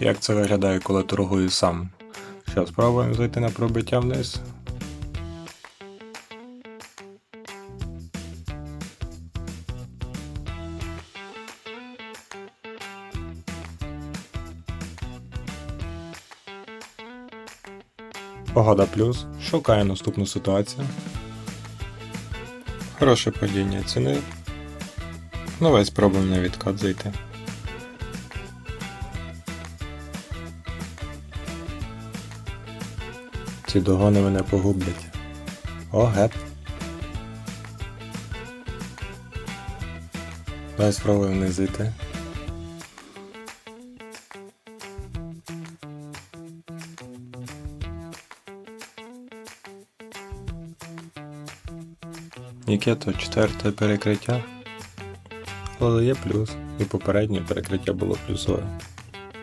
Як це виглядає, коли торгую сам? Що, спробуємо зайти на пробиття вниз? Погода плюс. Шукаю наступну ситуацію. Хороше падіння ціни. Давай спробуємо на відкат зайти. Ці догони мене погублять. О, гет. Давай спробуємо не зайти. Яке то четверте перекриття? Але є плюс. І попереднє перекриття було плюсове.